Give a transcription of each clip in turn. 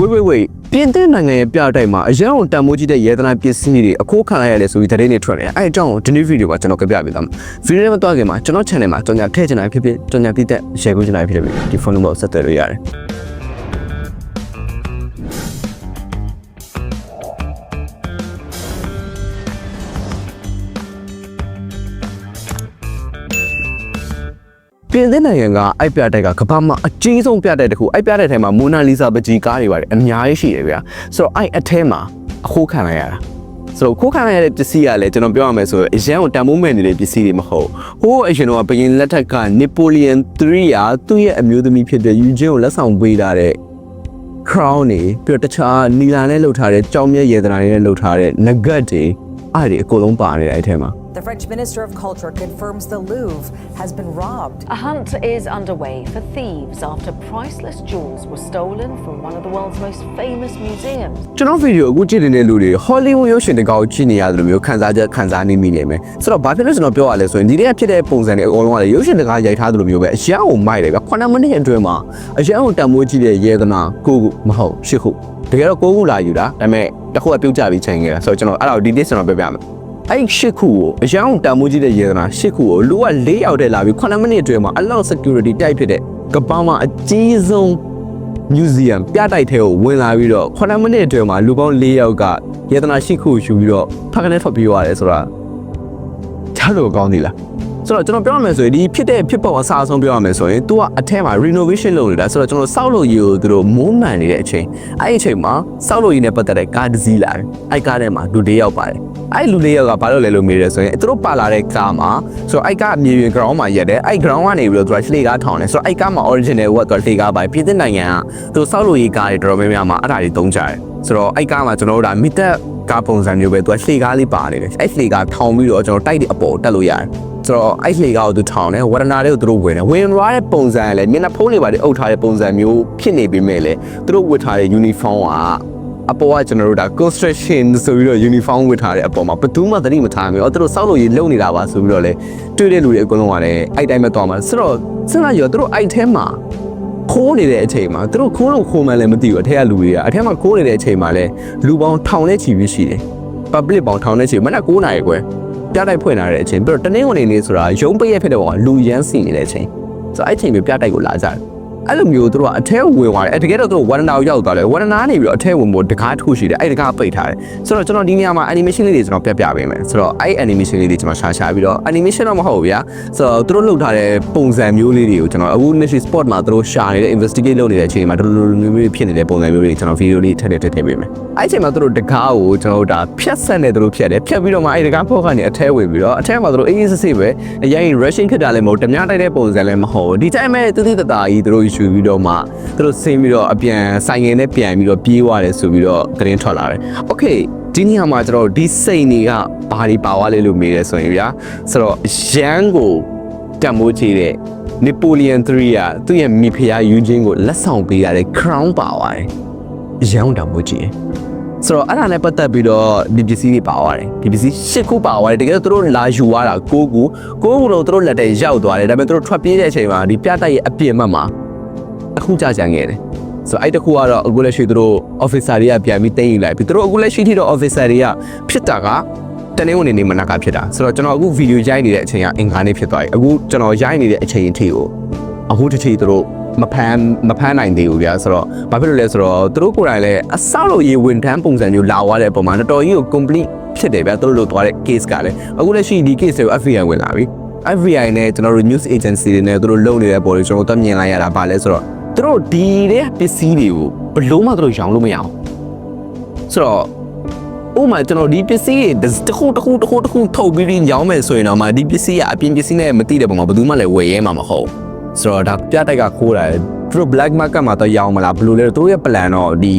ဝေးဝေးဝေးပြင်သစ်နိုင်ငံရဲ့ပြတိုက်မှာအရန်ကိုတန်မိုးကြီးတဲ့ရဲသနာပစ္စည်းတွေအခိုးခံလိုက်ရတယ်ဆိုပြီးသတင်းတွေထွက်နေတယ်အဲ့အကြောင်းကိုဒီနေ့ဗီဒီယိုမှာကျွန်တော်ပြပြပေးသွားမယ်ဗီဒီယိုမှာတွားခင်မှာကျွန်တော် channel မှာကြောင်ညာထည့်ချင်တာဖြစ်ဖြစ်ကြောင်ညာပြတဲ့ share လုပ်ချင်တာဖြစ်ဖြစ်ဒီ phone number ကိုဆက်သွယ်လို့ရတယ် ပြင်သစ်နိုင်ငံကအိုက်ပြတိုက်ကကမ္ဘာမှာအကြီးဆုံးပြတိုက်တစ်ခုအိုက်ပြတိုက်ထဲမှာမိုနာလီဇာပကြီးကားတွေပါတယ်အများကြီးရှိတယ်ဗျာဆိုတော့အိုက်အထဲမှာအခိုးခံလိုက်ရတာဆိုတော့ခိုးခံလိုက်ရတဲ့ပစ္စည်းကလည်းကျွန်တော်ပြောရမယ်ဆိုရင်အရန်ကိုတန်ဖိုးမဲ့နေတဲ့ပစ္စည်းတွေမဟုတ်ဟိုးအရင်တော့ဘရင်လက်ထက်ကနီပိုလီယန်3ရာသူ့ရဲ့အမျိုးသမီးဖြစ်တဲ့ယူဂျင်ကိုလက်ဆောင်ပေးထားတဲ့ crown တွေပြီးတော့တခြားနီလာနဲ့လှုပ်ထားတဲ့ကြောင်မြဲရေသနာတွေနဲ့လှုပ်ထားတဲ့ nugget တွေအဲ့ဒီအကုန်လုံးပါနေတယ်အဲ့ထဲမှာ The French Minister of Culture confirms the Louvre has been robbed. A hunt is underway for thieves after priceless jewels were stolen from one of the world's most famous museums. ကျွန်တော်ဗီဒီယိုအခုကြည့်နေတဲ့လူတွေ Hollywood ရုပ်ရှင်တကောက်ကြည့်နေရတယ်လို့မျိုးခံစားချက်ခံစားနေမိနေမယ်ဆိုတော့ဘာဖြစ်လို့ကျွန်တော်ပြောရလဲဆိုရင်ဒီနေ့ဖြစ်တဲ့ပုံစံတွေအကုန်လုံးကလည်းရုပ်ရှင်တကားရိုက်ထားသလိုမျိုးပဲအရန်ကိုမိုက်တယ်ဗျ9မိနစ်အတွင်းမှာအရန်ကိုတန်မိုးကြည့်တဲ့ရေသနာကိုခုမဟုတ်ရှစ်ခုတကယ်တော့ကိုခုလာယူတာဒါပေမဲ့တစ်ခုကပြုတ်ကြပြီးချိန်ခဲ့တာဆိုတော့ကျွန်တော်အဲ့ဒါကိုဒီနေ့ကျွန်တော်ပြောပြမယ် အဲ့ရှစ်ခုကိုအရန်ကိုတန်မိုးကြည့်တဲ့ရေသနာရှစ်ခုကိုလူက၄ယောက်တည်းလာပြီး9မိနစ်အတွင်းမှာအလောက် security တိုက်ဖြစ်တဲ့ကပ္ပမှာအကြီးဆုံး museum ပြတိုက်ထဲကိုဝင်လာပြီးတော့9မိနစ်အတွင်းမှာလူပေါင်း၄ယောက်ကယေတနာရှိခုကိုယူပြီးတော့ဖခင်နဲ့ထွက်ပြေးသွားတယ်ဆိုတာချလို့ကောင်းသေးလားဆိုတော့ကျွန်တော်ပြောရမယ်ဆိုရင်ဒီဖြစ်တဲ့ဖြစ်ပေါ်အစားအဆုံးပြောရမယ်ဆိုရင် तू ကအထက်မှာ renovation လုပ်နေတာဆိုတော့ကျွန်တော်စောက်လို့ရေကိုသူတို့မုန်းမှန်နေတဲ့အချိန်အဲ့ဒီအချိန်မှာစောက်လို့ရေနဲ့ပတ်သက်တဲ့ကားတစ်စီးလာတယ်အဲ့ကားထဲမှာလူ၄ယောက်ပါတယ် အဲ့လူ၄ယောက်ကဘာလို့လဲလို့မေးတယ်ဆိုရင်သူတို့ပါလာတဲ့ကားမှာဆိုတော့အဲ့ကားမြေပြင် ground မှာရက်တယ်အဲ့ ground ကနေပြီးတော့သူကလှေကားထောင်တယ်ဆိုတော့အဲ့ကားမှာ original ကသူကလှေကားပါပြည်သစ်နိုင်ငံကသူစောက်လို့ရေကားတွေတော်တော်များများမှာအဲ့ဒါတွေတုံးကြတယ်ဆိုတော့အဲ့ကားမှာကျွန်တော်တို့ဒါမိသက်ကားပုံစံမျိုးပဲသူကလှေကားလေးပါနေတယ်အဲ့လှေကားထောင်ပြီးတော့ကျွန်တော်တိုက်တဲ့အပေါ်တက်လို့ရတယ်ဆိုတော့အဲ့လှေကားကိုသူထောင်တယ်ဝရဏာလေးကိုသူတို့ဝင်တယ်ဝင်သွားတဲ့ပုံစံကလည်းမျက်နှာဖုံးတွေပါလေအုပ်ထားတဲ့ပုံစံမျိုးဖြစ်နေပေမဲ့လည်းသူတို့ဝတ်ထားတဲ့ uniform က အပေါ်ကကျွန်တော်တို့ဒါ construction ဆိုပြီးတော့ uniform ဝတ်ထားတဲ့အပေါ်မှာဘယ်သူမှသတိမထားမိဘူး။သူတို့စောက်လို့ရေလုံနေတာပါဆိုပြီးတော့လေတွေ့တဲ့လူတွေအကုန်လုံးကလည်းအဲ့တိုင်းပဲသွားမှာဆိုတော့စဉ်းစားရတော့သူတို့အဲ့ထဲမှာခိုးနေတဲ့အချိန်မှာသူတို့ခိုးလို့ခိုးမှန်းလည်းမသိဘူးအထက်ကလူတွေကအထက်မှာခိုးနေတဲ့အချိန်မှာလည်းလူပေါင်းထောင်နဲ့ချီပြီးရှိတယ်။ public ပေါင်းထောင်နဲ့ချီမနက်9နာရီခွဲပြတိုက်ဖွင့်လာတဲ့အချိန်ပြီးတော့တနင်္ဂနွေနေ့ဆိုတာရုံးပိတ်ရက်ဖြစ်တဲ့ဘောကလူရမ်းစီနေတဲ့အချိန်ဆိုတော့အဲ့ချိန်ပဲပြတိုက်ကိုလာကြတယ် အဲ့လိုမျိုးသူတို့ကအထဲဝင်သွားတယ်အဲ့တကယ်တော့သူတို့ဝရဏာကိုရောက်သွားတယ်ဝရဏာနေပြီးတော့အထဲဝင်ဖို့တကားတစ်ခုရှိတယ်အဲ့တကားပိတ်ထားတယ်ဆိုတော့ကျွန်တော်ဒီနေရာမှာ animation လေးတွေကျွန်တော်ပြပြပေးမယ်ဆိုတော့အဲ့ animation လေးတွေကျွန်တော်ရှာရှာပြီးတော့ animation တော့မဟုတ်ဘူးဗျာဆိုတော့သူတို့လုပ်ထားတဲ့ပုံစံမျိုးလေးတွေကိုကျွန်တော်အခု Niche Spot မှာသူတို့ရှာနေတဲ့ investigate လုပ်နေတဲ့အချိန်မှာဒီလိုလိုမျိုးမျိုးဖြစ်နေတဲ့ပုံစံမျိုးတွေကျွန်တော် video လေးထည့်ထည့်ထည့်ထည့်ပေးမယ်အဲ့အချိန်မှာသူတို့တကားကိုကျွန်တော်တို့ဒါဖြတ်ဆက်နေသူတို့ဖြတ်တယ်ဖြတ်ပြီးတော့မှအဲ့တကားဖောက်ကနေအထဲဝင်ပြီးတော့အထဲမှာသူတို့အေးအေးဆေးဆေးပဲအရင် rushing ခစ်တာလည်းမဟုတ်ဓမြတိုက်တဲ့ပုံစံလည်းမဟုတ်ဒီတိုင်းမဲ့တိတိတတာကြီးသူတို့ယူပြီးတော့မှသူတို့ဆင်းပြီးတော့အပြန်ဆိုင်ငယ်နဲ့ပြန်ပြီးတော့ပြေးသွားတယ်ဆိုပြီးတော့သတင်းထွက်လာတယ်။ Okay ဒီနေရာမှာကျွန်တော်ဒီစိန်တွေကဘာတွေပါသွားလဲလို့မေးတယ်ဆိုရင်ဗျာဆိုတော့ရန်ကိုတံမိုးချေတဲ့ Napoleon 3ကသူ့ရဲ့မိဖုရားယူချင်းကိုလက်ဆောင်ပေးရတဲ့ crown ပါသွားတယ်။ရန်တံမိုးချေဆိုတော့အဲ့ဒါနဲ့ပတ်သက်ပြီးတော့ဒီပစ္စည်းတွေပါသွားတယ်ဒီပစ္စည်း၈ခုပါသွားတယ်တကယ်တော့သူတို့လာယူသွားတာ၉ခု၉ခုတော့သူတို့လက်ထဲရောက်သွားတယ်ဒါပေမဲ့သူတို့ထွက်ပြေးတဲ့အချိန်မှာဒီပြတိုက်ရဲ့အပြင်ဘက်မှာအ ခုကြာကြံခဲ့တယ်ဆိုတော့အဲ့တခုကတော့အခုလက်ရှိသူတို့ officer တွေကပြန်ပြီးတင်ယူလိုက်ပြီးသူတို့အခုလက်ရှိထိတော့ officer တွေကဖြစ်တာကတနေ့ဝင်နေမနက်ကဖြစ်တာဆိုတော့ကျွန်တော်အခုဗီဒီယိုရိုက်နေတဲ့အချိန်ကအင်္ဂါနေ့ဖြစ်သွားပြီအခုကျွန်တော်ရိုက်နေတဲ့အချိန်အထိကိုအခုတစ်ချိန်သူတို့မဖမ်းမဖမ်းနိုင်သေးဘူးဗျာဆိုတော့ဘာဖြစ်လို့လဲဆိုတော့သူတို့ကိုယ်တိုင်လည်းအဆောက်လို့ရေဝင်ထမ်းပုံစံမျိုးလာသွားတဲ့ပုံမှာတော်တော်ကြီးကို complete ဖြစ်တယ်ဗျာသူတို့လို့သွားတဲ့ case ကလည်းအခုလက်ရှိဒီ case တွေကို FBI ဝင်လာပြီ FBI နဲ့ကျွန်တော်တို့ news agency တွေနဲ့သူတို့လုပ်နေတဲ့ပုံတွေကျွန်တော်တို့မြင်လိုက်ရတာဗာလဲဆိုတော့ သူတို့ဒီတဲ့ပစ္စည်းတွေကိုဘလို့မှသူတို့ရောင်းလို့မရအောင်ဆိုတော့ဥမာကျွန်တော်ဒီပစ္စည်းတွေတစ်ခုတစ်ခုတစ်ခုတစ်ခုထုတ်ပြီးရောင်းမယ်ဆိုရင်တော့မှဒီပစ္စည်းကအပြင်ပစ္စည်းနဲ့မသိတဲ့ပုံမှာဘယ်သူမှလည်းဝယ်ရဲမှာမဟုတ်ဘူးဆိုတော့ဒါပြတိုက်ကခိုးတာတယ်သူတို့ black market မှာတော့ရောင်းမလားဘယ်လိုလဲသူတို့ရဲ့ plan တော့ဒီ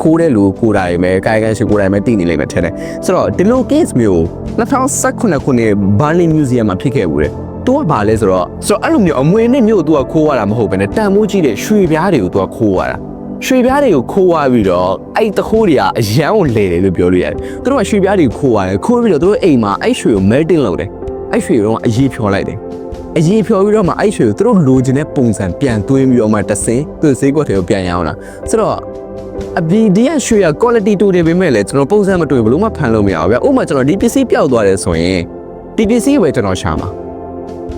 ခိုးတဲ့လူကိုတာတွေပဲကာယကံရှိကိုတာတွေပဲတည်နေလိမ့်မယ်ထင်တယ်ဆိုတော့ဒီလို case မျိုး2018ခုနှစ် Berlin Museum မှာဖြစ်ခဲ့ဘူးတဲ့ သူကဘာလဲဆိုတော့ဆိုတော့အဲ့လိုမျိုးအမွေနဲ့မျိုးသူကခိုးရတာမဟုတ်ဘဲနဲ့တန်မိုးကြီးတဲ့ရွှေပြားတွေကိုသူကခိုးရတာရွှေပြားတွေကိုခိုးသွားပြီးတော့အဲ့တခိုးတွေကအရန်ကိုလဲတယ်လို့ပြောလို့ရတယ်သူတို့ကရွှေပြားတွေကိုခိုးရတယ်ခိုးပြီးတော့သူတို့အိမ်မှာအဲ့ရွှေကို melting လုပ်တယ်အဲ့ရွှေကိုတော့အရေးဖြောလိုက်တယ်အရေးဖြောပြီးတော့မှအဲ့ရွှေကိုသူတို့လိုချင်တဲ့ပုံစံပြန်သွင်းပြီးတော့မှတဆင်းသူဈေးကွက်တွေကိုပြန်ရအောင်လားဆိုတော့အပြင်ဒီကရွှေရ quality တူနေပေမဲ့လည်းကျွန်တော်ပုံစံမတွေ့ဘလို့မှဖန်လို့မရဘူးဗျဥပမာကျွန်တော်ဒီပစ္စည်းပျောက်သွားတယ်ဆိုရင်ဒီပစ္စည်းပဲကျွန်တော်ရှာမှာ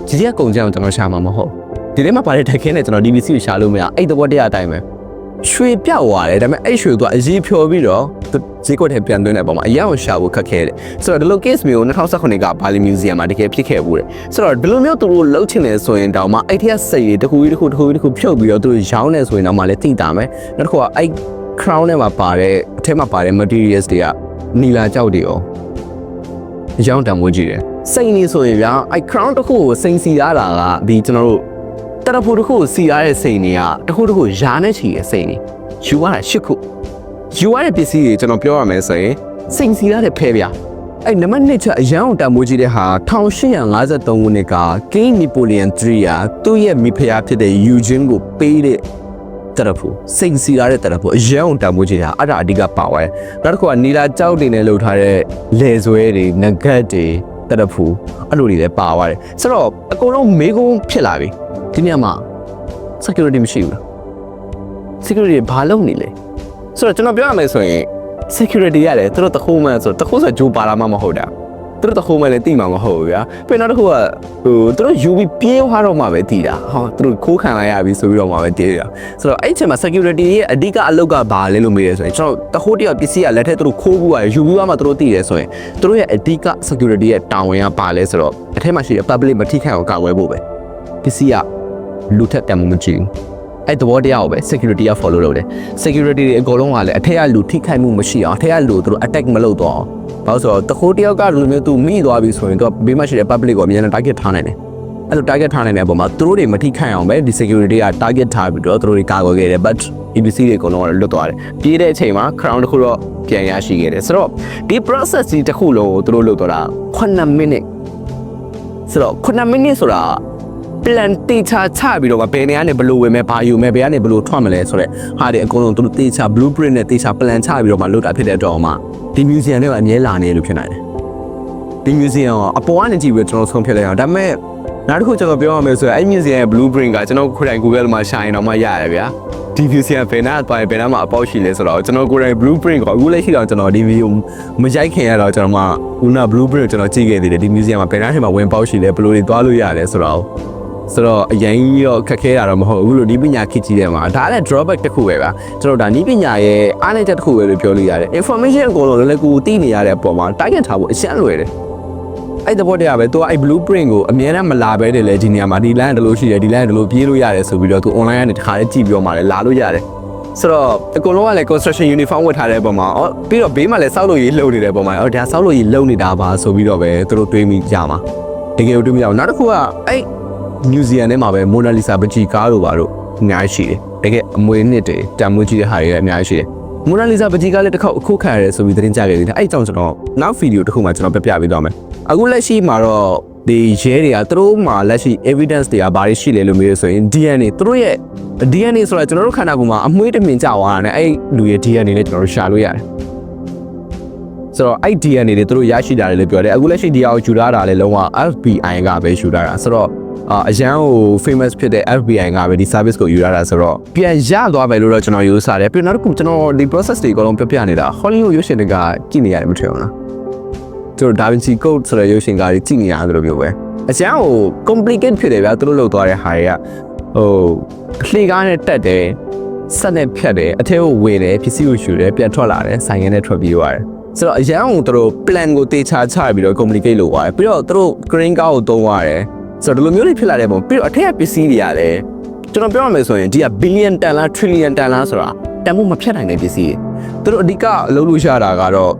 ဒီကကုန်ကြအောင်ကျွန်တော်ရှာမှာမဟုတ်ဒီထဲမှာပါတဲ့တက်ခင်းနဲ့ကျွန်တော်ဒီပစ္စည်းကိုရှာလို့မရအဲ့တဘောတရားအတိုင်းပဲရွှေပြောက်သွားတယ်ဒါပေမဲ့အဲ့ရွှေကအရေးဖြော်ပြီးတော့ဈေးကွက်ထဲပြန်သွင်းတဲ့အပေါ်မှာအရင်ကရှာဖို့ခက်ခဲတယ်ဆိုတော့ဒီလို case မျိုး2019ကဘာလီ museum မှာတကယ်ဖြစ်ခဲ့ဘူးတဲ့ဆိုတော့ဒီလိုမျိုးသူတို့လှုပ်ချင်တယ်ဆိုရင်တောင်မှအဲ့ထက်စိတ်တွေတစ်ခုကြီးတစ်ခုတစ်ခုကြီးတစ်ခုဖြုတ်ပြီးတော့သူတို့ရောင်းနေဆိုရင်တော့မှလည်းသိတာမယ်နောက်တစ်ခုကအဲ့ crown ထဲမှာပါတဲ့အထက်မှာပါတဲ့ materials တွေကနီလာကြောက်တွေရောအကြောင်းတန်မိုးကြည့်တယ် စိတ်နေဆိုရင်ဗျာအဲ့ crown တစ်ခုကိုစိန်စီရတာကဒီကျွန်တော်တို့တရဖိုတစ်ခုကိုစီရတဲ့စိန်တွေကတစ်ခုတစ်ခုရားနဲ့ချီတဲ့စိန်တွေယူရတာရှစ်ခုယူရတဲ့ပစ္စည်းတွေကျွန်တော်ပြောရမယ်ဆိုရင်စိန်စီရတဲ့ဖဲဗျာအဲ့နံပါတ်1ချက်အရန်အောင်တန်မိုးကြီးတဲ့ဟာ1853ခုနှစ်က King Napoleon III ကသူ့ရဲ့မိဖုရားဖြစ်တဲ့ Eugene ကိုပေးတဲ့တရဖူစိန်စီရတဲ့တရဖူအရန်အောင်တန်မိုးကြီးတာအဲ့ဒါအဓိကပါသွားတယ်နောက်တစ်ခုကနီလာကြောက်တွေနဲ့လှုပ်ထားတဲ့လေဆွဲတွေငကတ်တွေ တရဖူအဲ့လိုတွေလည်းပါသွားတယ်ဆိုတော့အကုန်လုံးမေးခွန်းဖြစ်လာပြီဒီညမှာ security မရှိဘူးလား security ဘာလုပ်နေလဲဆိုတော့ကျွန်တော်ပြောရမယ်ဆိုရင် security ရတယ်သူတို့တခုမှန်ဆိုတခုဆိုဂျိုးပါလာမှမဟုတ်တာ သူတို့တခုမှလည်းတိမှာမဟုတ်ဘူးဗျာပြီးနောက်တစ်ခုကဟိုသူတို့ UV ပြေးသွားတော့မှပဲတည်တာဟောသူတို့ခိုးခံလိုက်ရပြီဆိုပြီးတော့မှပဲတည်တာဆိုတော့အဲ့အချိန်မှာ security ရဲ့အဓိကအလုပ်ကဘာလဲလို့မေးရဆိုရင်ကျွန်တော်တခိုးတယောက်ပစ္စည်းကလက်ထက်သူတို့ခိုးဘူးရ UV ကမှသူတို့တည်တယ်ဆိုရင်သူတို့ရဲ့အဓိက security ရဲ့တာဝန်ကဘာလဲဆိုတော့အထက်မှာရှိတဲ့ public မထိခိုက်အောင်ကာဝယ်ဖို့ပဲပစ္စည်းကလူထက်တန်မှုမကြည့်ဘူး အဲ့သဘောတရားကိုပဲ security က follow လုပ်တယ် security တွေအကုန်လုံးကလည်းအထက်ကလူထိခိုက်မှုမရှိအောင်အထက်ကလူသူတို့ attack မလုပ်တော့အောင်ဘာလို့ဆိုတော့တခိုးတယောက်ကလူမျိုးသူမိသွားပြီဆိုရင်သူကဘေးမှာရှိတဲ့ public ကိုအများနဲ့ target ထားနိုင်တယ်အဲ့လို target ထားနိုင်တဲ့အပေါ်မှာသူတို့တွေမထိခိုက်အောင်ပဲဒီ security က target ထားပြီးတော့သူတို့တွေကာကွယ်ခဲ့တယ် but EBC တွေအကုန်လုံးကလွတ်သွားတယ်ပြေးတဲ့အချိန်မှာ crown တစ်ခုတော့ပြန်ရရှိခဲ့တယ်ဆိုတော့ဒီ process ကြီးတစ်ခုလုံးကိုသူတို့လုပ်တော့တာ9 minute ဆိုတော့9 minute ဆိုတာ plan တေချာချပြီးတော့ဘယ်နေရာနဲ့ဘယ်လိုဝင်မယ်ဘာယူမယ်ဘယ်ကနေဘယ်လိုထွက်မလဲဆိုတော့ဟာဒီအကုန်လုံးသူတို့တေချာ blueprint နဲ့တေချာ plan ချပြီးတော့မှလုပ်တာဖြစ်တဲ့အတွက်မှဒီ museum တွေကအမြဲလာနေလို့ဖြစ်နိုင်တယ်ဒီ museum ကအပေါ်ကနေကြည့်ပြီးတော့ကျွန်တော်ဆုံးဖြတ်လိုက်အောင်ဒါပေမဲ့နောက်တစ်ခုကျွန်တော်ပြောရမယ်ဆိုရင်အဲ့ museum ရဲ့ blueprint ကကျွန်တော်ကိုယ်တိုင် Google မှာရှာရင်တော့မှရတယ်ဗျာဒီ museum ဘယ်နာပိုင်းဘယ်နာမှာအပေါက်ရှိလဲဆိုတော့ကျွန်တော်ကိုယ်တိုင် blueprint ကိုအခုလက်ရှိတော့ကျွန်တော်ဒီ video မရိုက်ခင်ရတော့ကျွန်တော်မှခုန blueprint ကိုကျွန်တော်ကြည့်ခဲ့သေးတယ်ဒီ museum မှာဘယ်နာထဲမှာဝင်ပေါက်ရှိလဲဘယ်လိုတွေသွားလို့ရလဲဆိုတော့ ဆိုတော့အရင်ကြီးတော့ခက်ခဲတာတော့မဟုတ်ဘူးလို့ဒီပညာခေတ်ကြီးတဲ့မှာဒါလည်း drawback တစ်ခုပဲဗျာကျွန်တော်ဒါနီးပညာရဲ့အားနည်းချက်တစ်ခုပဲလို့ပြောလို့ရတယ် information အကုန်လုံးလည်းလည်းကိုသိနေရတဲ့အပေါ်မှာ target ထားဖို့အရှင်းလွယ်တယ်အဲ့တဘောတရားပဲသူကအဲ့ blueprint ကိုအများနဲ့မလာပဲတယ်လေဒီနေရာမှာဒီ line တလို့ရှိတယ်ဒီ line တလို့ပြေးလို့ရတယ်ဆိုပြီးတော့သူ online ကနေတစ်ခါလေးကြည့်ပြီးတော့မှလည်းလာလို့ရတယ်ဆိုတော့အကုန်လုံးကလည်း construction uniform ဝတ်ထားတဲ့ပုံမှာအော်ပြီးတော့ဘေးမှာလည်းစောက်လို့ရေးလှုပ်နေတဲ့ပုံမှာအော်ဒါစောက်လို့ရေးလှုပ်နေတာပါဆိုပြီးတော့ပဲသူတို့တွေးမိကြမှာတကယ်ကိုတွေးမိကြအောင်နောက်တစ်ခုကအဲ့ မြူဇီယံထဲမှာပဲမိုနာလီဆာပကြီးကားတို့ပါတို့အများကြီးရှိတယ်တကယ်အမွေနှစ်တွေတန်မိုးကြီးတဲ့ဟာတွေလည်းအများကြီးရှိတယ်မိုနာလီဆာပကြီးကားလည်းတစ်ခေါက်အခုခံရတယ်ဆိုပြီးသတင်းကြခဲ့တယ်အဲ့အကြောင်းကျွန်တော်နောက်ဗီဒီယိုတစ်ခုမှကျွန်တော်ပြပြပေးသွားမယ်အခုလက်ရှိမှာတော့ဒီရဲတွေကသူတို့မှာလက်ရှိ evidence တွေကဘာတွေရှိလဲလို့မေးရဆိုရင် DNA သူတို့ရဲ့ DNA ဆိုတာကျွန်တော်တို့ခန္ဓာကိုယ်မှာအမွှေးတစ်မြင်ကြသွားတာနဲ့အဲ့လူရဲ့ DNA နဲ့ကျွန်တော်တို့ရှာလို့ရတယ်ဆိုတော့အဲ့ DNA တွေသူတို့ရရှိတာလည်းပြောတယ်အခုလက်ရှိဒီအောင်ယူထားတာလည်းလုံးဝ FBI ကပဲယူထားတာဆိုတော့ အာအရန်ကို famous ဖြစ်တဲ့ FBI ကပဲဒီ service ကိုယူရတာဆိုတော့ပြန်ရသွားပဲလို့တော့ကျွန်တော်ယူဆတယ်ပြီးတော့နောက်တစ်ခုကျွန်တော်ဒီ process တွေအကုန်လုံးပြပြနေတာ Hollywood ရုပ်ရှင်တွေကကြည့်နေရတယ်မထင်ဘူးလားသူတို့ Da Vinci Code ဆိုတဲ့ရုပ်ရှင်ကားတွေကြည့်နေရတယ်လို့မျိုးပဲအရန်ကို complicate ဖြစ်တယ်ဗျာသူတို့လောက်သွားတဲ့ဟာတွေကဟိုလှေကားနဲ့တက်တယ်ဆက်နဲ့ဖြတ်တယ်အထဲကိုဝင်တယ်ပစ္စည်းကိုယူတယ်ပြန်ထွက်လာတယ်ဆိုင်ငယ်နဲ့ထွက်ပြေးသွားတယ်ဆိုတော့အရန်ကိုသူတို့ plan ကိုတေချာချပြီးတော့ complicate လုပ်သွားတယ်ပြီးတော့သူတို့ green ကားကိုသုံးသွားတယ် ဆိုတော့ဒီလိုမျိုးတွေဖြစ်လာတဲ့ပုံပြီးတော့အထက်ကပစ္စည်းတွေရတယ်ကျွန်တော်ပြောရမယ်ဆိုရင်ဒီက billion တန်လား trillion တန်လားဆိုတာတန်မှုမဖြတ်နိုင်တဲ့ပစ္စည်းတွေသူတို့အဓိကအလုပ်လို့ရတာကတော့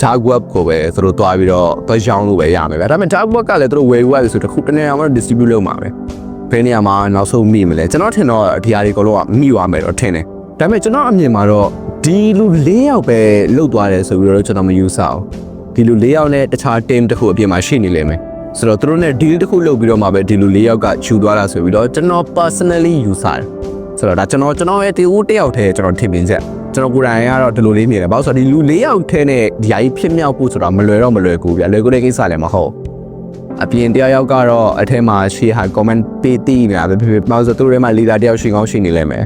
dark web ကိုပဲသူတို့တွားပြီးတော့တွားရောင်းလို့ပဲရမယ်ဗျာဒါပေမဲ့ dark web ကလည်းသူတို့ဝယ်ယူရတယ်ဆိုတော့တစ်ခုတစ်နေရာမှာ distribute လုပ်မှာပဲဘယ်နေရာမှာနောက်ဆုံးမိမလဲကျွန်တော်ထင်တော့ဒီဟာတွေအကုန်လုံးကမိသွားမယ်တော့ထင်တယ်ဒါပေမဲ့ကျွန်တော်အမြင်မှာတော့ဒီလူ၄ယောက်ပဲလှုပ်သွားတယ်ဆိုပြီးတော့ကျွန်တော်မယူဆအောင်ဒီလူ၄ယောက်နဲ့တခြား team တစ်ခုအပြင်မှာရှိနေလိမ့်မယ် ဆိုတော့သူတို့နဲ့ deal တစ်ခုလုပ်ပြီးတော့မှပဲဒီလူ၄ယောက်ကယူသွားတာဆိုပြီးတော့ကျွန်တော် personally ယူဆတယ်ဆိုတော့ဒါကျွန်တော်ကျွန်တော်ရဲ့ဒီဦးတစ်ယောက်တည်းကျွန်တော်ထင်မြင်ချက်ကျွန်တော်ကိုယ်တိုင်ကတော့ဒီလိုလေးမြင်တယ်ဘာလို့ဆိုတော့ဒီလူ၄ယောက်ထဲနဲ့ဒီဟာကြီးဖြစ်မြောက်ဖို့ဆိုတာမလွယ်တော့မလွယ်ကူဗျာလွယ်ကူတဲ့ကိစ္စလည်းမဟုတ်အပြင်တယောက်ယောက်ကတော့အထက်မှာရှေ့ဟာ comment ပေးတည်နေတာပဲဖြစ်ဖြစ်ဘာလို့ဆိုတော့သူတို့ထဲမှာ leader တယောက်ရှိကောင်းရှိနေလိမ့်မယ်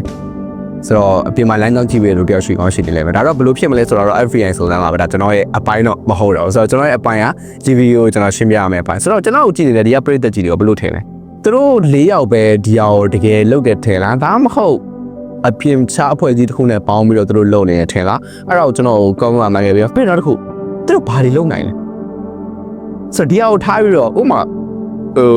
ဆိုတော့အပြင်မှာ line တောင်းကြည့်ပြီးလို့တယောက်ရှိကောင်းရှိနေလဲပဲဒါတော့ဘယ်လိုဖြစ်မလဲဆိုတော့ FBI စုံစမ်းပါပဲဒါကျွန်တော်ရဲ့အပိုင်းတော့မဟုတ်တော့ဘူးဆိုတော့ကျွန်တော်ရဲ့အပိုင်းက GV ကိုကျွန်တော်ရှင်းပြရမယ်အပိုင်းဆိုတော့ကျွန်တော်ကိုကြည့်နေတဲ့ဒီကပရိသတ်ကြီးတွေကိုဘယ်လိုထင်လဲသူတို့၄ယောက်ပဲဒီဟာကိုတကယ်လုပ်တဲ့ထင်လားဒါမှမဟုတ်အပြင်ချအဖွဲ့အစည်းတစ်ခုနဲ့ပေါင်းပြီးတော့သူတို့လုပ်နေတဲ့ထင်လားအဲ့ဒါကိုကျွန်တော်ကောင်းကောင်းမှခဲ့ပြီးတော့ပြင်တော့တစ်ခုသူတို့ဘာတွေလုပ်နိုင်လဲဆိုတော့ဒီဟာကိုထားပြီးတော့ဥပမာဟို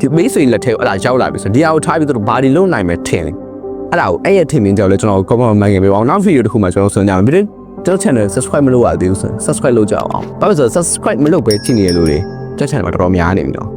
ဒီမေးဆွေလက်ထဲအဲ့ဒါရောက်လာပြီဆိုတော့ဒီဟာကိုထားပြီးတော့ဘာတွေလုပ်နိုင်မယ်ထင်လဲ အဲ့ဒါကိုအဲ့ရထင်မြင်ကြောက်လဲကျွန်တော် comment မှန်ခဲ့ပြပါအောင်နောက်ဗီဒီယိုတစ်ခုမှကျွန်တော်ဆွံ့ကြအောင်ပြီးတော့ channel subscribe မလုပ်ရသေးဘူးဆိုရင် subscribe လုပ်ကြအောင်ဘာလို့လဲဆိုတော့ subscribe မလုပ်ပဲကြည့်နေရလို့လေကျွန်တော် channel မှာတော်တော်များနေပြီနော်